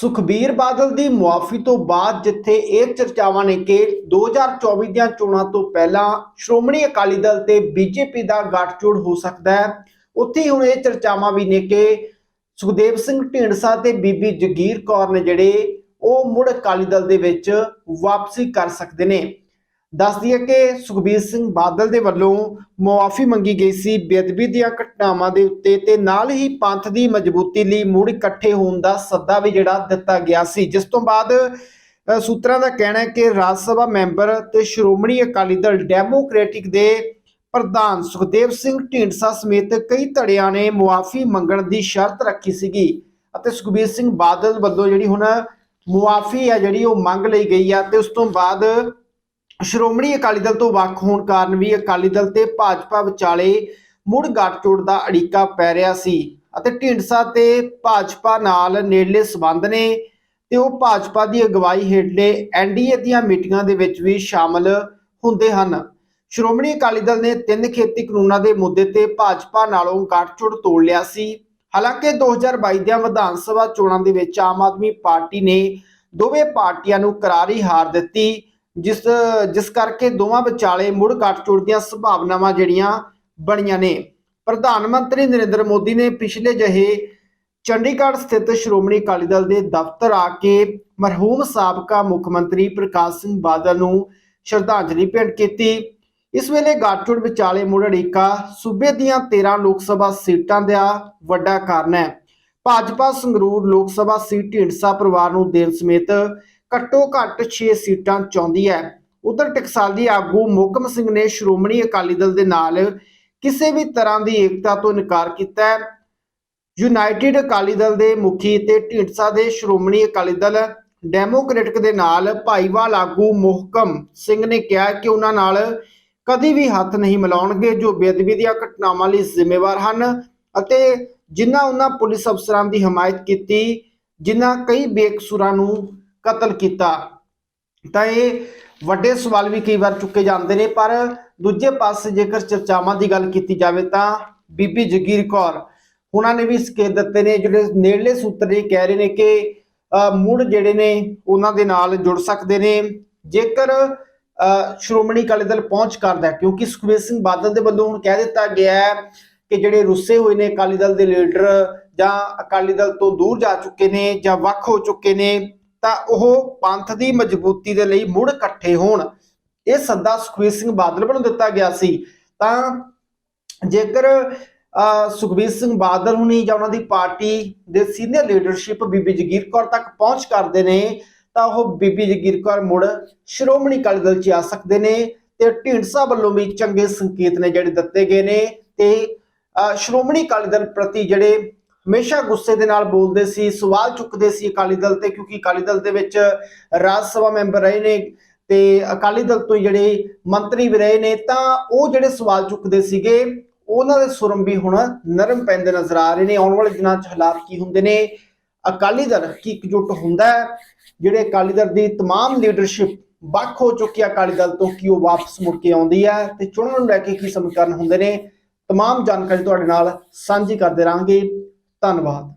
ਸੁਖਬੀਰ ਬਾਦਲ ਦੀ ਮੁਆਫੀ ਤੋਂ ਬਾਅਦ ਜਿੱਥੇ ਇਹ ਚਰਚਾਵਾਂ ਨੇ ਕਿ 2024 ਦੀਆਂ ਚੋਣਾਂ ਤੋਂ ਪਹਿਲਾਂ ਸ਼੍ਰੋਮਣੀ ਅਕਾਲੀ ਦਲ ਤੇ ਬੀਜੇਪੀ ਦਾ ਗੱਠਜੋੜ ਹੋ ਸਕਦਾ ਹੈ। ਉੱਥੇ ਹੀ ਹੁਣ ਇਹ ਚਰਚਾਵਾਂ ਵੀ ਨੇ ਕਿ ਸੁਖਦੇਵ ਸਿੰਘ ਢੀਂਡਸਾ ਤੇ ਬੀਬੀ ਜਗੀਰ ਕੌਰ ਨੇ ਜਿਹੜੇ ਉਹ ਮੁੜ ਅਕਾਲੀ ਦਲ ਦੇ ਵਿੱਚ ਵਾਪਸੀ ਕਰ ਸਕਦੇ ਨੇ। ਦੱਸ ਦਈਏ ਕਿ ਸੁਖਬੀਰ ਸਿੰਘ ਬਾਦਲ ਦੇ ਵੱਲੋਂ ਮੁਆਫੀ ਮੰਗੀ ਗਈ ਸੀ। ਬੇਅਦਬੀ ਦੀਆਂ ਘਟਨਾਵਾਂ ਦੇ ਉੱਤੇ ਤੇ ਨਾਲ ਹੀ ਪੰਥ ਦੀ ਮਜ਼ਬੂਤੀ ਲਈ ਮੁੜ ਇਕੱਠੇ ਹੋਣ ਦਾ ਸੱਦਾ ਵੀ ਜਿਹੜਾ ਦਿੱਤਾ ਗਿਆ ਸੀ। ਜਿਸ ਤੋਂ ਬਾਅਦ ਸੂਤਰਾਂ ਦਾ ਕਹਿਣਾ ਹੈ ਕਿ ਰਾਜ ਸਭਾ ਮੈਂਬਰ ਤੇ ਸ਼੍ਰੋਮਣੀ ਅਕਾਲੀ ਦਲ ਡੈਮੋਕ੍ਰੈਟਿਕ ਦੇ ਪ੍ਰਧਾਨ ਸੁਖਦੇਵ ਸਿੰਘ ਢੀਂਡਸਾ ਸਮੇਤ ਕਈ ਧੜਿਆਂ ਨੇ ਮੁਆਫੀ ਮੰਗਣ ਦੀ ਸ਼ਰਤ ਰੱਖੀ ਸੀਗੀ ਅਤੇ ਸੁਖਬੀਰ ਸਿੰਘ ਬਾਦਲ ਵੱਲੋਂ ਜਿਹੜੀ ਹੁਣ ਮੁਆਫੀ ਹੈ ਜਿਹੜੀ ਉਹ ਮੰਗ ਲਈ ਗਈ ਆ ਤੇ ਉਸ ਤੋਂ ਬਾਅਦ ਸ਼੍ਰੋਮਣੀ ਅਕਾਲੀ ਦਲ ਤੋਂ ਵੱਖ ਹੋਣ ਕਾਰਨ ਵੀ ਅਕਾਲੀ ਦਲ ਤੇ ਭਾਜਪਾ ਵਿਚਾਲੇ ਮੁੜ ਗੱਠਜੋੜ ਦਾ ਅੜੀਕਾ ਪੈ ਰਿਹਾ ਸੀ ਅਤੇ ਢੀਂਡਸਾ ਤੇ ਭਾਜਪਾ ਨਾਲ ਨੇੜਲੇ ਸਬੰਧ ਨੇ ਤੇ ਉਹ ਭਾਜਪਾ ਦੀ ਅਗਵਾਈ ਹੇਠਲੇ ਐਨਡੀਏ ਦੀਆਂ ਮੀਟਿੰਗਾਂ ਦੇ ਵਿੱਚ ਵੀ ਸ਼ਾਮਲ ਹੁੰਦੇ ਹਨ। ਸ਼੍ਰੋਮਣੀ ਅਕਾਲੀ ਦਲ ਨੇ ਤਿੰਨ ਖੇਤੀ ਕਾਨੂੰਨਾਂ ਦੇ ਮੁੱਦੇ ਤੇ ਭਾਜਪਾ ਨਾਲੋਂ ਗੱਠਜੋੜ ਤੋੜ ਲਿਆ ਸੀ। ਹਾਲਾਂਕਿ 2022 ਦੀਆਂ ਵਿਧਾਨ ਸਭਾ ਚੋਣਾਂ ਦੇ ਵਿੱਚ ਆਮ ਆਦਮੀ ਪਾਰਟੀ ਨੇ ਦੋਵੇਂ ਪਾਰਟੀਆਂ ਨੂੰ ਕਰਾਰੀ ਹਾਰ ਦਿੱਤੀ ਜਿਸ ਜਿਸ ਕਰਕੇ ਦੋਵਾਂ ਵਿਚਾਲੇ ਮੁੜ ਗੱਠਜੋੜ ਦੀਆਂ ਸੰਭਾਵਨਾਵਾਂ ਜਿਹੜੀਆਂ ਬਣੀਆਂ ਨੇ। ਪ੍ਰਧਾਨ ਮੰਤਰੀ ਨਰਿੰਦਰ ਮੋਦੀ ਨੇ ਪਿਛਲੇ ਜਿਹੇ ਚੰਡੀਗੜ੍ਹ ਸਥਿਤ ਸ਼੍ਰੋਮਣੀ ਅਕਾਲੀ ਦਲ ਦੇ ਦਫ਼ਤਰ ਆ ਕੇ ਮਰਹੂਮ ਸਾਬਕਾ ਮੁੱਖ ਮੰਤਰੀ ਪ੍ਰਕਾਸ਼ ਸਿੰਘ ਬਾਦਲ ਨੂੰ ਸ਼ਰਧਾਂਜਲੀ ਭੇਂਟ ਕੀਤੀ। ਇਸ ਵੇਲੇ ਗੱਠਜੋੜ ਵਿਚਾਲੇ ਮੁੜ ਅੜਿੱਕਾ ਸੂਬੇ ਦੀਆਂ 13 ਲੋਕ ਸਭਾ ਸੀਟਾਂ ਦਾ ਵੱਡਾ ਕਾਰਨ ਹੈ। ਭਾਜਪਾ ਸੰਗਰੂਰ ਲੋਕ ਸਭਾ ਸੀਟ ਢੀਂਡਸਾ ਪਰਿਵਾਰ ਨੂੰ ਦੇਣ ਸਮੇਤ ਘੱਟੋ ਘੱਟ 6 ਸੀਟਾਂ ਚਾਹੁੰਦੀ ਹੈ। ਉਧਰ ਟਕਸਾਲੀ ਆਗੂ ਮੋਕਮ ਸਿੰਘ ਨੇ ਸ਼੍ਰੋਮਣੀ ਅਕਾਲੀ ਦਲ ਦੇ ਨਾਲ ਕਿਸੇ ਵੀ ਤਰ੍ਹਾਂ ਦੀ ਏਕਤਾ ਤੋਂ ਇਨਕਾਰ ਕੀਤਾ ਹੈ। ਯੂਨਾਈਟਿਡ ਅਕਾਲੀ ਦਲ ਦੇ ਮੁਖੀ ਤੇ ਢੀਂਡਸਾ ਦੇ ਸ਼੍ਰੋਮਣੀ ਅਕਾਲੀ ਦਲ ਡੈਮੋਕ੍ਰੈਟਿਕ ਦੇ ਨਾਲ ਭਾਈਵਾਲ ਆਗੂ ਮੋਹਕਮ ਸਿੰਘ ਨੇ ਕਿਹਾ ਕਿ ਉਹਨਾਂ ਨਾਲ ਕਦੀ ਵੀ ਹੱਥ ਨਹੀਂ ਮਿਲਾਉਣਗੇ, ਜੋ ਬੇਅਦਬੀ ਦੀਆਂ ਘਟਨਾਵਾਂ ਲਈ ਜ਼ਿੰਮੇਵਾਰ ਹਨ ਅਤੇ ਜਿਨ੍ਹਾਂ ਉਹਨਾਂ ਪੁਲਿਸ ਅਫਸਰਾਂ ਦੀ ਹਮਾਇਤ ਕੀਤੀ, ਜਿਨ੍ਹਾਂ ਕਈ ਬੇਕਸੂਰਾਂ ਨੂੰ ਕਤਲ ਕੀਤਾ। ਤਾਂ ਇਹ ਵੱਡੇ ਸਵਾਲ ਵੀ ਕਈ ਵਾਰ ਚੁੱਕੇ ਜਾਂਦੇ ਨੇ ਪਰ ਦੂਜੇ ਪਾਸੇ ਜੇਕਰ ਚਰਚਾਵਾਂ ਦੀ ਗੱਲ ਕੀਤੀ ਜਾਵੇ ਤਾਂ ਬੀਬੀ ਜਗੀਰ ਕੌਰ ਉਹਨਾਂ ਨੇ ਵੀ ਸੰਕੇਤ ਦਿੱਤੇ ਨੇ ਜਿਹੜੇ ਨੇੜਲੇ ਸੂਤਰ ਇਹ ਕਹਿ ਰਹੇ ਨੇ ਕਿ ਮੁੜ ਜਿਹੜੇ ਨੇ ਉਹਨਾਂ ਦੇ ਨਾਲ ਜੁੜ ਸਕਦੇ ਨੇ। ਜੇਕਰ ਅ, ਸ਼੍ਰੋਮਣੀ ਅਕਾਲੀ ਦਲ ਪਹੁੰਚ ਕਰਦਾ ਕਿਉਂਕਿ ਸੁਖਬੀਰ ਸਿੰਘ ਬਾਦਲ ਦੇ ਵੱਲੋਂ ਹੁਣ ਕਹਿ ਦਿੱਤਾ ਗਿਆ ਹੈ ਕਿ ਜਿਹੜੇ ਰੁੱਸੇ ਹੋਏ ਨੇ ਅਕਾਲੀ ਦਲ ਦੇ ਲੀਡਰ ਜਾਂ ਅਕਾਲੀ ਦਲ ਤੋਂ ਦੂਰ ਜਾ ਚੁੱਕੇ ਨੇ ਜਾਂ ਵੱਖ ਹੋ ਚੁੱਕੇ ਨੇ ਤਾਂ ਉਹ ਪੰਥ ਦੀ ਮਜ਼ਬੂਤੀ ਦੇ ਲਈ ਮੁੜ ਇਕੱਠੇ ਹੋਣ। ਇਹ ਸੱਦਾ ਸੁਖਬੀਰ ਸਿੰਘ ਬਾਦਲ ਵੱਲੋਂ ਦਿੱਤਾ ਗਿਆ ਸੀ। ਤਾਂ ਜੇਕਰ ਸੁਖਬੀਰ ਸਿੰਘ ਬਾਦਲ ਹੁਣੀ ਜਾਂ ਉਹਨਾਂ ਦੀ ਪਾਰਟੀ ਦੇ ਸੀਨੀਅਰ ਲੀਡਰਸ਼ਿਪ ਬੀਬੀ ਜਗੀਰ ਕੌਰ ਤੱਕ ਪਹੁੰਚ ਕਰਦੇ ਨੇ ਤਾਂ ਉਹ ਬੀਬੀ ਜਗੀਰ ਕੌਰ ਮੁੜ ਸ਼੍ਰੋਮਣੀ ਅਕਾਲੀ ਦਲ 'ਚ ਆ ਸਕਦੇ ਨੇ ਤੇ ਢੀਂਡਸਾ ਵੱਲੋਂ ਵੀ ਚੰਗੇ ਸੰਕੇਤ ਨੇ ਜਿਹੜੇ ਦਿੱਤੇ ਗਏ ਨੇ ਤੇ ਅ, ਸ਼੍ਰੋਮਣੀ ਅਕਾਲੀ ਦਲ ਪ੍ਰਤੀ ਜਿਹੜੇ ਹਮੇਸ਼ਾ ਗੁੱਸੇ ਦੇ ਨਾਲ ਬੋਲਦੇ ਸੀ ਸਵਾਲ ਚੁੱਕਦੇ ਸੀ ਅਕਾਲੀ ਦਲ ਤੇ ਕਿਉਂਕਿ ਅਕਾਲੀ ਦਲ ਦੇ ਵਿੱਚ ਰਾਜ ਸਭਾ ਮੈਂਬਰ ਰਹੇ ਨੇ ਤੇ ਅਕਾਲੀ ਦਲ ਤੋਂ ਜਿਹੜੇ ਮੰਤਰੀ ਵੀ ਰਹੇ ਨੇ ਤਾਂ ਉਹ ਜਿਹੜੇ ਸਵਾਲ ਚੁੱਕਦੇ ਸੀਗੇ ਉਹਨਾਂ ਦੇ ਸੁਰਮ ਵੀ ਹੁਣ ਨਰਮ ਪੈਂਦੇ ਨਜ਼ਰ ਆ ਰਹੇ ਨੇ ਆਉਣ ਵਾਲੇ ਦਿਨਾਂ 'ਚ ਹਾਲਾਤ ਕੀ ਹੁੰਦੇ ਨੇ ਅਕਾਲੀ ਦਲ ਕੀ ਇਕਜੁੱਟ ਹੁੰਦਾ ਹੈ ਜਿਹੜੇ ਅਕਾਲੀ ਦਲ ਦੀ तमाम ਲੀਡਰਸ਼ਿਪ ਵੱਖ ਹੋ ਚੁੱਕੀ ਹੈ ਅਕਾਲੀ ਦਲ ਤੋਂ ਕੀ ਉਹ ਵਾਪਸ ਮੁੜ ਕੇ ਆਉਂਦੀ ਹੈ ਤੇ ਚੋਣਾਂ ਨੂੰ ਲੈ ਕੇ ਕੀ ਸਮੀਕਰਨ ਹੁੰਦੇ ਨੇ तमाम ਜਾਣਕਾਰੀ ਤੁਹਾਡੇ ਨਾਲ ਸਾਂਝੀ ਕਰਦੇ ਰਹਾਂਗੇ ਧੰਨਵਾਦ।